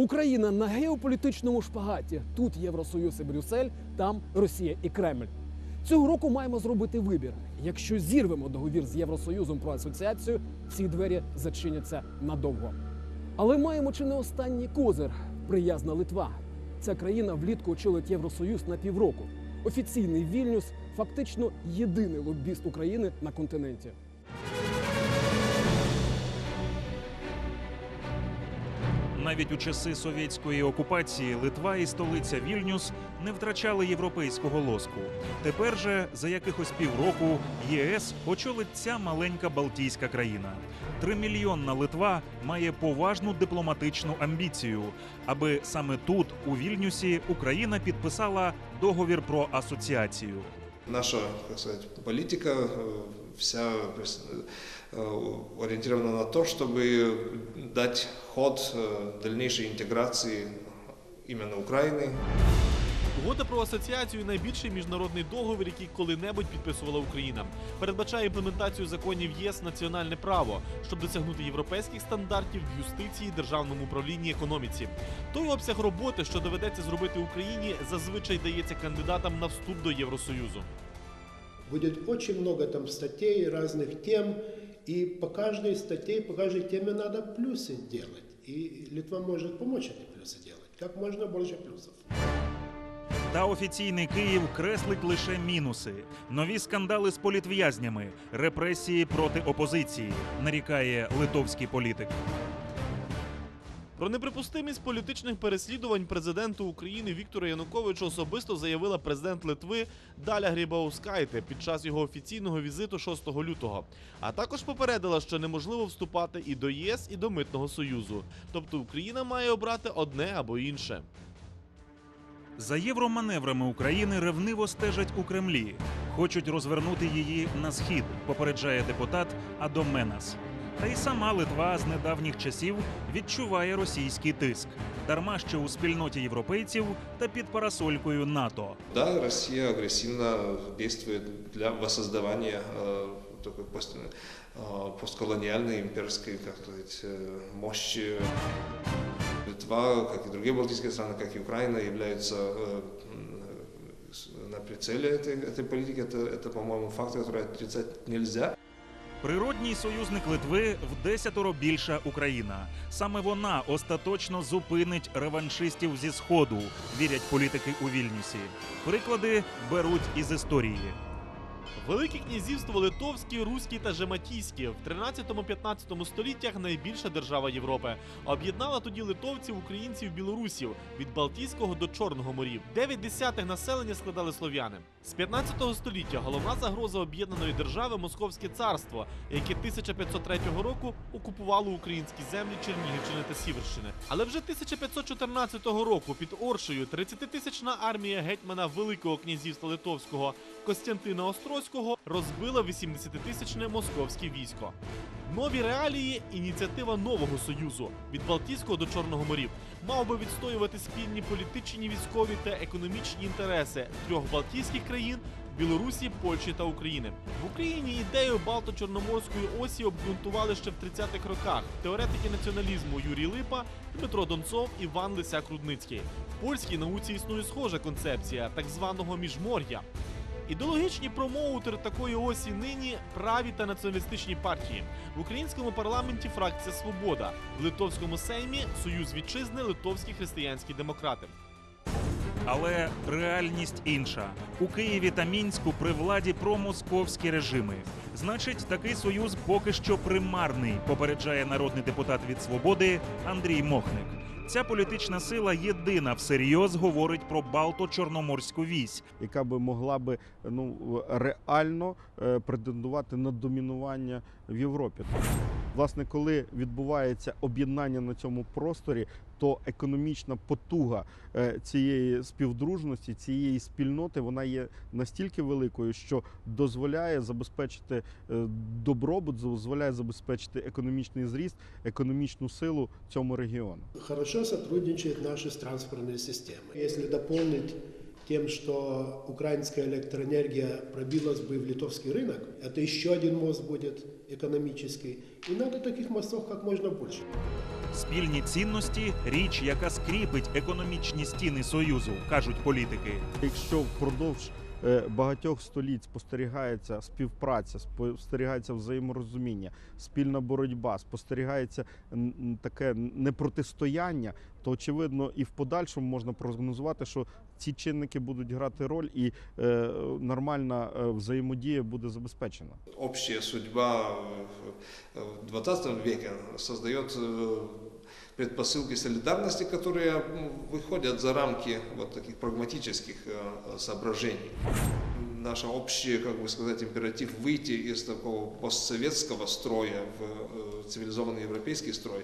Україна на геополітичному шпагаті. Тут Євросоюз і Брюссель, там Росія і Кремль. Цього року маємо зробити вибір. Якщо зірвемо договір з Євросоюзом про асоціацію, ці двері зачиняться надовго. Але маємо чи не останній козир приязна Литва. Ця країна влітку очолить Євросоюз на півроку. Офіційний Вільнюс фактично єдиний лобіст України на континенті. Навіть у часи совєтської окупації Литва і столиця Вільнюс не втрачали європейського лоску. Тепер же за якихось півроку ЄС очолить ця маленька Балтійська країна. Тримільйонна Литва має поважну дипломатичну амбіцію, аби саме тут, у Вільнюсі, Україна підписала договір про асоціацію. Наша, так сказать, политика э, вся ориентирована на то, чтобы дать ход э, дальнейшей интеграции именно Украины. Угода про асоціацію найбільший міжнародний договір, який коли-небудь підписувала Україна. Передбачає імплементацію законів ЄС в національне право, щоб досягнути європейських стандартів в юстиції, державному управлінні, економіці. Той обсяг роботи, що доведеться зробити Україні, зазвичай дається кандидатам на вступ до Євросоюзу. Будет очень много там статей, разных тем, и по каждой статье, по каждой теме надо плюсы делать. И Литва может помочь эти плюсы делать. Как можно больше плюсов. Та офіційний Київ креслить лише мінуси: нові скандали з політв'язнями, репресії проти опозиції, нарікає литовський політик. Про неприпустимість політичних переслідувань президенту України Віктора Януковича особисто заявила президент Литви Даля Грібаускайте під час його офіційного візиту 6 лютого. А також попередила, що неможливо вступати і до ЄС, і до митного союзу. Тобто Україна має обрати одне або інше. За євроманеврами України ревниво стежать у Кремлі. Хочуть розвернути її на схід, попереджає депутат Адом Менас. Та й сама Литва з недавніх часів відчуває російський тиск. Дарма що у спільноті європейців та під парасолькою НАТО. Да, Россия агрессивно действует для воссоздавания э, такой пост, э, постколониальной имперской, как сказать, э, мощи. Литва, как и другие балтийские страны, как и Украина, являются э, м, с- на прицеле этой, этой политики. Это, это, по-моему, факт, который отрицать нельзя. Природній союзник Литви в десятеро більша Україна. Саме вона остаточно зупинить реваншистів зі сходу, вірять політики у Вільнюсі. Приклади беруть із історії. Велике князівство Литовське, Руське та Жематійське в 13-15 століттях найбільша держава Європи. Об'єднала тоді литовців, українців, білорусів від Балтійського до Чорного морів. Дев'ять десятих населення складали слов'яни. З 15 століття головна загроза об'єднаної держави Московське царство, яке 1503 року окупувало українські землі Чернігівщини та Сіверщини. Але вже 1514 року під Оршею 30-тисячна армія гетьмана Великого князівства Литовського Костянтина Острозького розбила 80-тисячне московське військо. Нові реалії ініціатива нового союзу від Балтійського до Чорного морів мав би відстоювати спільні політичні, військові та економічні інтереси трьох Балтійських країн Білорусі, Польщі та України. В Україні ідею Балто-Чорноморської осі обґрунтували ще в 30-х роках теоретики націоналізму Юрій Липа, Дмитро Донцов, Іван Лисяк-Рудницький. В польській науці існує схожа концепція так званого міжмор'я. Ідеологічні промоутери такої осі нині праві та націоналістичні партії. В українському парламенті фракція Свобода, в литовському сеймі Союз вітчизни Литовські християнські демократи. Але реальність інша. У Києві та Мінську при владі промосковські режими. Значить, такий союз поки що примарний, попереджає народний депутат від свободи Андрій Мохник. Ця політична сила єдина всерйоз говорить про Балто-Чорноморську вісь, яка би могла би ну реально е, претендувати на домінування в Європі. Власне, коли відбувається об'єднання на цьому просторі, то економічна потуга е, цієї співдружності, цієї спільноти, вона є настільки великою, що дозволяє забезпечити е, добробут, дозволяє забезпечити економічний зріст, економічну силу цьому регіону. Хорошо сотрудничают наши транспортные системы. Если дополнить тем, что украинская электроэнергия пробилась бы в литовский рынок, это еще один мост будет, экономический. И надо таких мостов как можно больше. Спільні цінності річ, яка скріпить економічні стіни союзу, кажуть політики. Якщо впродовж е, багатьох століть спостерігається співпраця, спостерігається взаєморозуміння, спільна боротьба, спостерігається таке непротистояння, то очевидно і в подальшому можна прогнозувати, що ці чинники будуть грати роль, і е, нормальна е, взаємодія буде забезпечена. Общая судьба в в 20 веке создает э, предпосылки солидарности, которые м, выходят за рамки вот таких прагматических э, соображений. Наш общий, как бы сказать, императив выйти из такого постсоветского строя в э, цивилизованный европейский строй.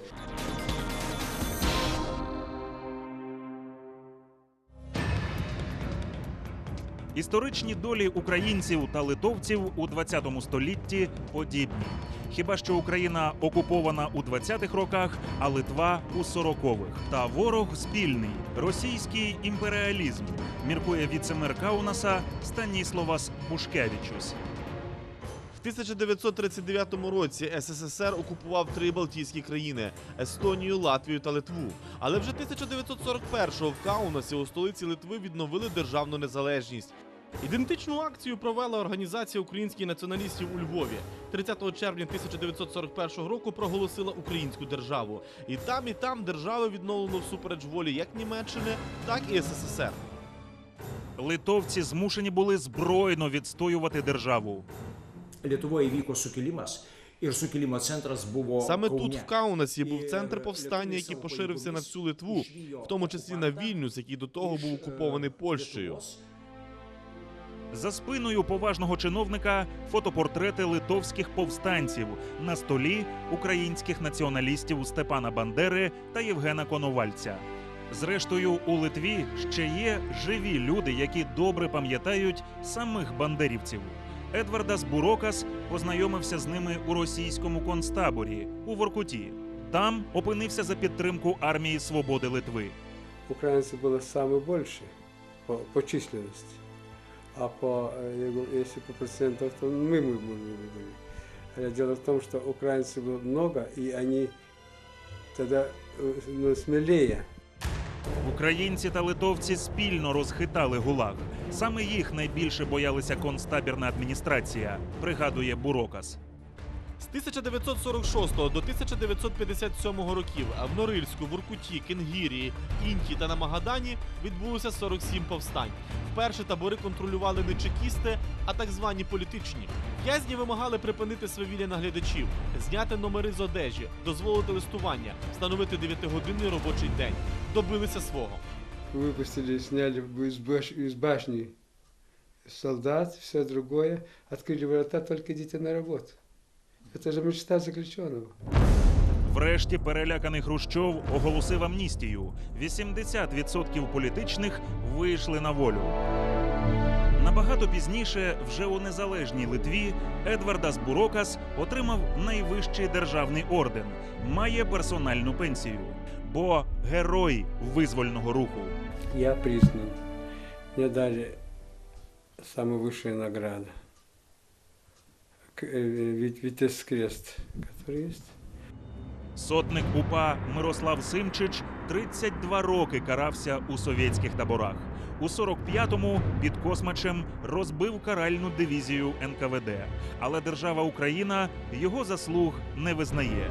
Історичні долі українців та литовців у 20 столітті подібні. Хіба що Україна окупована у 20-х роках, а Литва у 40-х. Та ворог спільний російський імперіалізм, міркує віцемер Каунаса Станіславас Бушкевичус. В 1939 році СССР окупував три Балтійські країни Естонію, Латвію та Литву. Але вже 1941-го в Каунасі у столиці Литви відновили державну незалежність. Ідентичну акцію провела організація українських націоналістів у Львові. 30 червня 1941 року проголосила українську державу. І там, і там держави відновлено всупереч волі як Німеччини, так і СССР. Литовці змушені були збройно відстоювати державу. Lietuvoje įvyko sukilimas ir sukilimo centras buvo Саме Kaune. тут, в Каунасі, був центр е, повстання, який поширився на всю Литву, Литву, в тому числі на Вільнюс, який до того був окупований Польщею. За спиною поважного чиновника фотопортрети литовських повстанців на столі українських націоналістів Степана Бандери та Євгена Коновальця. Зрештою, у Литві ще є живі люди, які добре пам'ятають самих бандерівців. Едвардас Бурокас познайомився з ними у російському концтаборі у Воркуті. Там опинився за підтримку армії свободи Литви. украинцев было самое большее по, по численности А по, э, я говорю, если по процентам, то мы, мы были. А Дело в том, что украинцев было много, и они тогда э, ну, смелее. Українці та литовці спільно розхитали гулаг. Саме їх найбільше боялися концтабірна адміністрація, пригадує Бурокас. З 1946 до 1957 років в Норильську, Воркуті, Кенгірії, Інті та на Магадані відбулося 47 повстань. Вперше табори контролювали не чекісти, а так звані політичні. В'язні вимагали припинити свавілля наглядачів, зняти номери з одежі, дозволити листування, встановити 9-годинний робочий день. Добилися свого. Выпустили, сняли из, баш- из башни солдат, все другое. Открыли ворота, только идите на работу. Это же мечта заключенного. Врешті переляканий Хрущов оголосив амністію. 80% політичних вийшли на волю. Набагато пізніше, вже у незалежній Литві, Едвардас Бурокас отримав найвищий державний орден, має персональну пенсію, бо герой визвольного руху. Я признан. Мне дали самую высшую Витязь крест, который есть. Сотник УПА Мирослав Симчич 32 роки карався у совєтських таборах. У 45-му під Космачем розбив каральну дивізію НКВД. Але держава Україна його заслуг не визнає.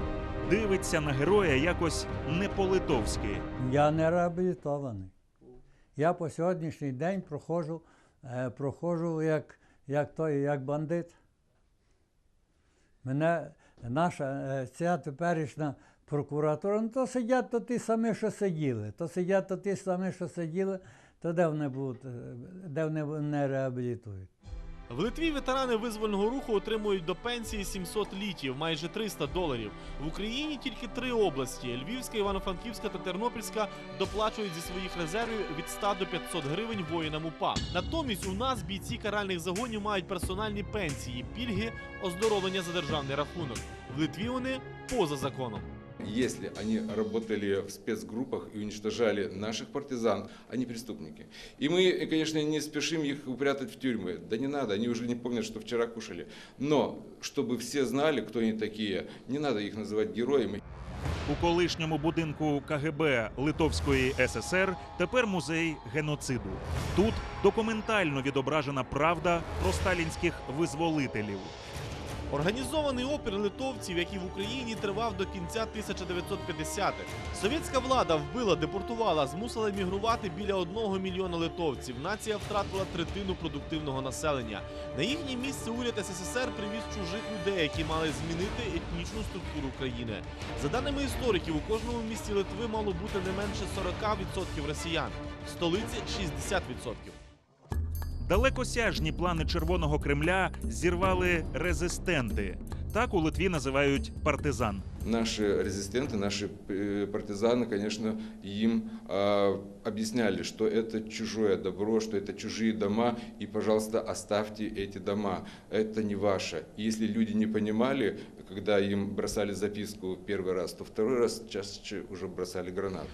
Дивиться на героя якось не по-литовськи. Я не реабілітований. Я по сьогоднішній день проходжу, е, проходжу як, як той, як бандит. Мене наша е, ця теперішня прокуратура, ну то сидять то ті самі, що сиділи. То сидять то ті самі, що сиділи, то де вони будуть, е, де вони не реабілітують. В Литві ветерани визвольного руху отримують до пенсії 700 літів, майже 300 доларів. В Україні тільки три області: Львівська, Івано-Франківська та Тернопільська доплачують зі своїх резервів від 100 до 500 гривень воїнам УПА. Натомість у нас бійці каральних загонів мають персональні пенсії, пільги, оздоровлення за державний рахунок. В Литві вони поза законом если они работали в спецгруппах и уничтожали наших партизан, они преступники. И мы, конечно, не спешим их упрятать в тюрьмы. Да не надо, они уже не помнят, что вчера кушали. Но, чтобы все знали, кто они такие, не надо их называть героями. У колишньому будинку КГБ Литовської ССР тепер музей геноциду. Тут документально відображена правда про сталінських визволителів. Організований опір литовців, який в Україні тривав до кінця 1950-х. Совєтська влада вбила, депортувала, змусила емігрувати біля одного мільйона литовців. Нація втратила третину продуктивного населення. На їхнє місце уряд СССР привіз чужих людей, які мали змінити етнічну структуру країни. За даними істориків, у кожному місті Литви мало бути не менше 40% росіян, в столиці 60%. Далекосяжні плани Червоного Кремля зірвали резистенти. Так у Литві називають партизан. Наши резистенты, наши э, партизаны, конечно, им э, объясняли, что это чужое добро, что это чужие дома, и, пожалуйста, оставьте эти дома. Это не ваше. И если люди не понимали, когда им бросали записку первый раз, то второй раз чаще уже бросали гранату.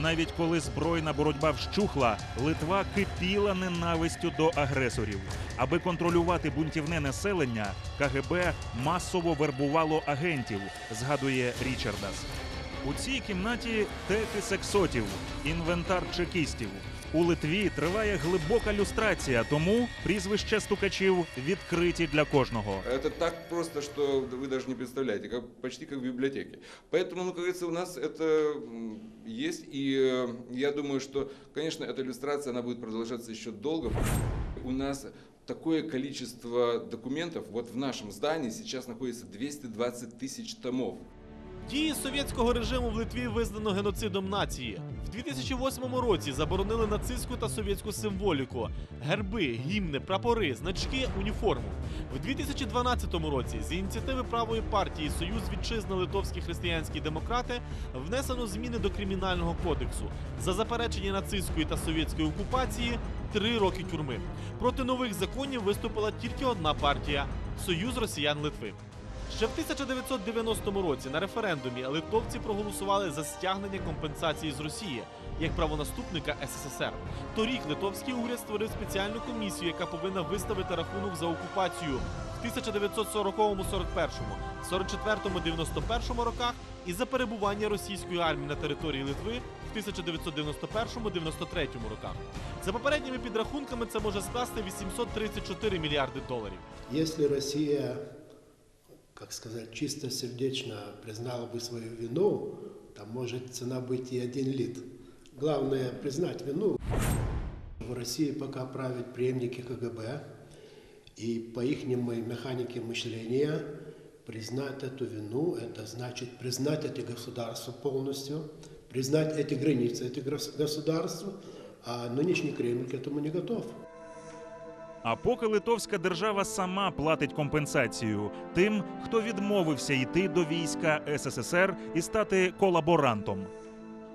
Навіть коли збройна боротьба вщухла, Литва кипіла ненавистю до агресорів. Аби контролювати бунтівне населення, КГБ масово вербувало агентів, згадує Річардас. У цій кімнаті теки сексотів, інвентар чекістів. У Литві триває глибока люстрація, тому прізвища стукачів відкриті для кожного. Это так просто, что вы даже не представляете, как, почти как в библиотеке. Поэтому, ну, как говорится, у нас это м, есть, и э, я думаю, что, конечно, эта иллюстрация, она будет продолжаться еще долго. У нас такое количество документов, вот в нашем здании сейчас находится 220 тысяч томов. Дії совєтського режиму в Литві визнано геноцидом нації. В 2008 році заборонили нацистську та совєтську символіку, герби, гімни, прапори, значки, уніформу. В 2012 році з ініціативи правої партії Союз Вітчизна Литовські християнські демократи внесено зміни до кримінального кодексу за заперечення нацистської та совєтської окупації три роки тюрми. Проти нових законів виступила тільки одна партія Союз Росіян Литви. Ще в 1990 році на референдумі литовці проголосували за стягнення компенсації з Росії як правонаступника СССР. Торік литовський уряд створив спеціальну комісію, яка повинна виставити рахунок за окупацію в 1940-41, 44-91 роках і за перебування російської армії на території Литви в 1991-93 роках. За попередніми підрахунками це може скласти 834 мільярди доларів. Если Россия, как сказать, чистосердечно признала бы свою вину, там может цена быть и один лит. Главное признать вину. В России пока правят преемники КГБ, и по их механике мышления признать эту вину, это значит признать эти государства полностью, признать эти границы этих гос- государств, а нынешний Кремль к этому не готов. А поки литовська держава сама платить компенсацію тим, хто відмовився йти до війська СССР і стати колаборантом.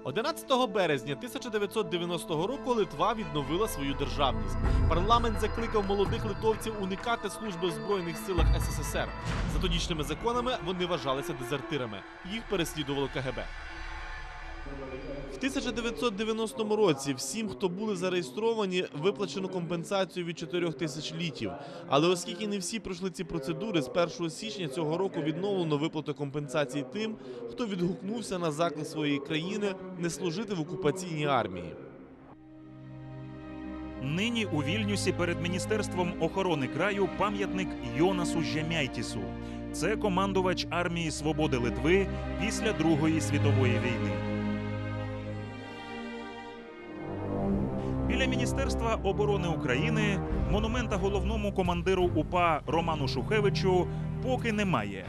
11 березня 1990 року Литва відновила свою державність. Парламент закликав молодих литовців уникати служби в збройних силах СССР. За тодішніми законами вони вважалися дезертирами. Їх переслідувало КГБ. В 1990 році всім, хто були зареєстровані, виплачено компенсацію від 4 тисяч літів. Але оскільки не всі пройшли ці процедури, з 1 січня цього року відновлено виплату компенсації тим, хто відгукнувся на заклик своєї країни не служити в окупаційній армії. Нині у Вільнюсі перед міністерством охорони краю пам'ятник Йонасу Жемяйтісу. Це командувач армії свободи Литви після Другої світової війни. Міністерства оборони України монумента головному командиру УПА Роману Шухевичу поки немає.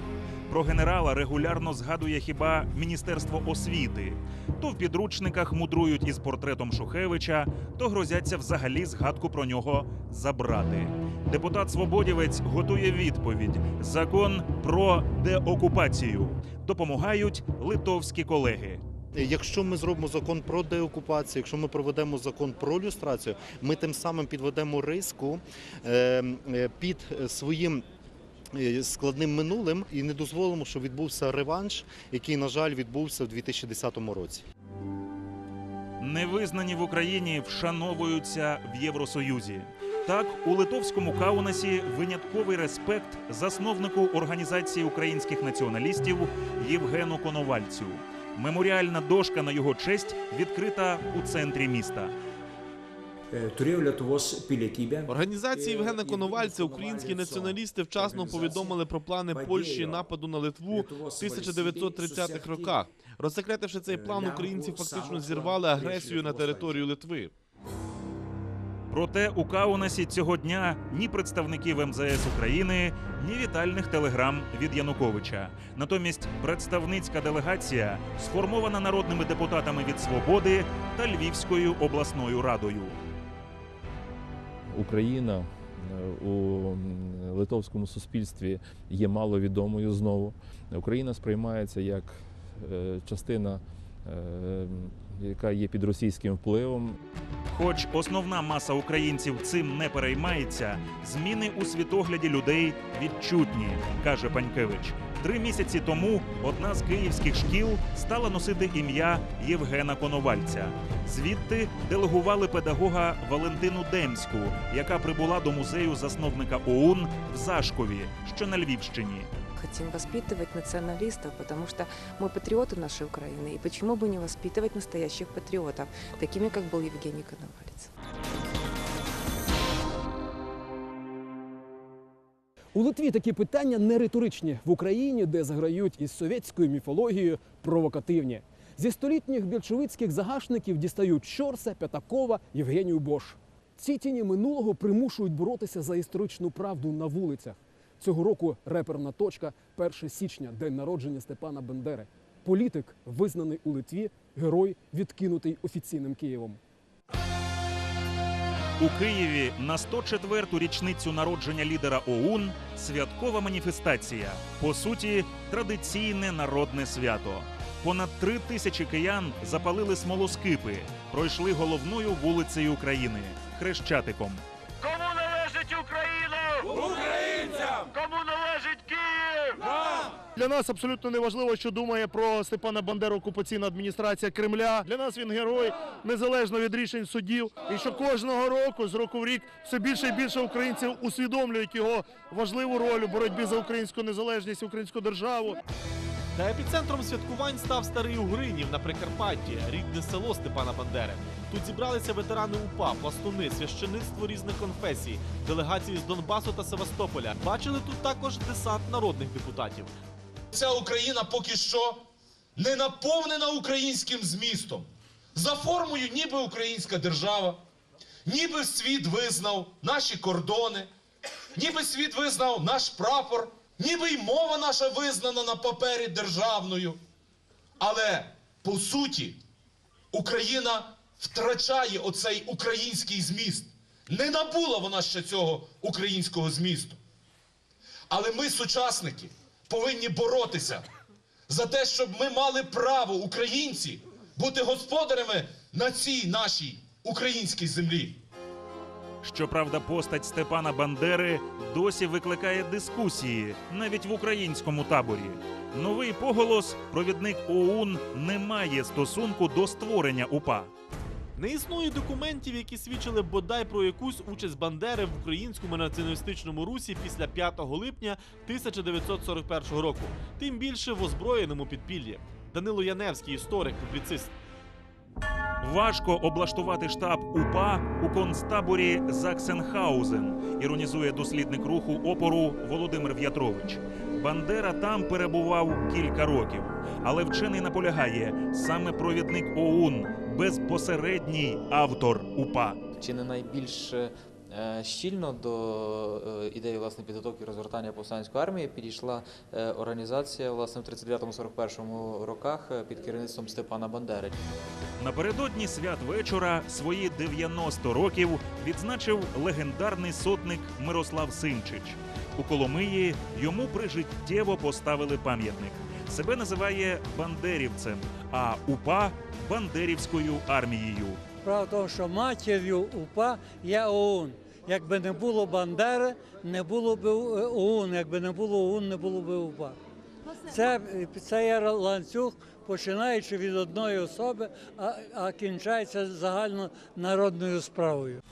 Про генерала регулярно згадує хіба Міністерство освіти. То в підручниках мудрують із портретом Шухевича, то грозяться взагалі згадку про нього забрати. Депутат Свободівець готує відповідь: закон про деокупацію. Допомагають литовські колеги. Якщо ми зробимо закон про деокупацію, якщо ми проведемо закон про люстрацію, ми тим самим підведемо риску е, е, під своїм е, складним минулим і не дозволимо, щоб відбувся реванш, який, на жаль, відбувся в 2010 році. Невизнані в Україні вшановуються в Євросоюзі. Так, у литовському Каунасі винятковий респект засновнику організації українських націоналістів Євгену Коновальцю. Меморіальна дошка на його честь відкрита у центрі міста. Lietuvos. Організації Євгена Коновальця українські націоналісти вчасно повідомили про плани Польщі нападу на Литву в 1930-х роках. Розсекретивши цей план, українці фактично зірвали агресію на територію Литви. Проте у Каунасі цього дня ні представників МЗС України, ні вітальних телеграм від Януковича. Натомість представницька делегація сформована народними депутатами від Свободи та Львівською обласною радою. Україна е, у литовському суспільстві є маловідомою знову. Україна сприймається як е, частина, яка є під російським впливом. Хоч основна маса українців цим не переймається, зміни у світогляді людей відчутні, каже Панькевич. Три місяці тому одна з київських шкіл стала носити ім'я Євгена Коновальця. Звідти делегували педагога Валентину Демську, яка прибула до музею засновника ОУН в Зашкові, що на Львівщині Хотим воспитывать националистов, потому что мы патриоты нашей Украины. И почему бы не воспитывать настоящих патриотов, такими, как был Евгений Коновалец? У Литві такі питання не риторичні в Україні, де заграють із совєтською міфологією провокативні. Зі столітніх більшовицьких загашників дістають Щорса, П'ятакова, Євгенію Бош. Ці тіні минулого примушують боротися за історичну правду на вулицях. Цього року реперна точка 1 січня, день народження Степана Бендери. Політик, визнаний у Литві, герой, відкинутий офіційним Києвом. У Києві на 104-ту річницю народження лідера ОУН святкова маніфестація. По суті, традиційне народне свято. Понад три тисячі киян запалили смолоскипи, пройшли головною вулицею України Хрещатиком. Для нас абсолютно не важливо, що думає про Степана Бандеру окупаційна адміністрація Кремля. Для нас він герой незалежно від рішень суддів. І що кожного року, з року в рік, все більше і більше українців усвідомлюють його важливу роль у боротьбі за українську незалежність, українську державу. Та епіцентром святкувань став старий Угринів на Прикарпатті, рідне село Степана Бандери. Тут зібралися ветерани УПА, пластуни, священицтво різних конфесій, делегації з Донбасу та Севастополя. Бачили тут також десант народних депутатів. Ця Україна поки що не наповнена українським змістом. За формою ніби українська держава, ніби світ визнав наші кордони, ніби світ визнав наш прапор, ніби й мова наша визнана на папері державною. Але по суті Україна втрачає оцей український зміст. Не набула вона ще цього українського змісту. Але ми, сучасники, повинні боротися за те, щоб ми мали право, українці, бути господарями на цій нашій українській землі. Щоправда, постать Степана Бандери досі викликає дискусії навіть в українському таборі. Новий поголос, провідник ОУН, не має стосунку до створення УПА. Не існує документів, які свідчили бодай про якусь участь Бандери в українському націоналістичному русі після 5 липня 1941 року. Тим більше в озброєному підпіллі. Данило Яневський, історик, публіцист. Важко облаштувати штаб УПА у концтаборі Заксенхаузен, іронізує дослідник руху опору Володимир В'ятрович. Бандера там перебував кілька років, але вчений наполягає саме провідник ОУН, безпосередній автор УПА. Чи не найбільш е, щільно до е, ідеї власне підготовки розгортання повстанської армії підійшла е, організація власне в 39-41 роках е, під керівництвом Степана Бандери. Напередодні свят вечора свої 90 років відзначив легендарний сотник Мирослав Симчич. У Коломиї йому прижиттєво поставили пам'ятник. Себе називає бандерівцем, а УПА бандерівською армією. Справа в тому, що матір'ю УПА є ОУН. Якби не було Бандери, не було б е, ОУН. Якби не було ОУН, не було б УПА. Це, це є ланцюг, починаючи від одної особи, а, а кінчається загальнонародною справою.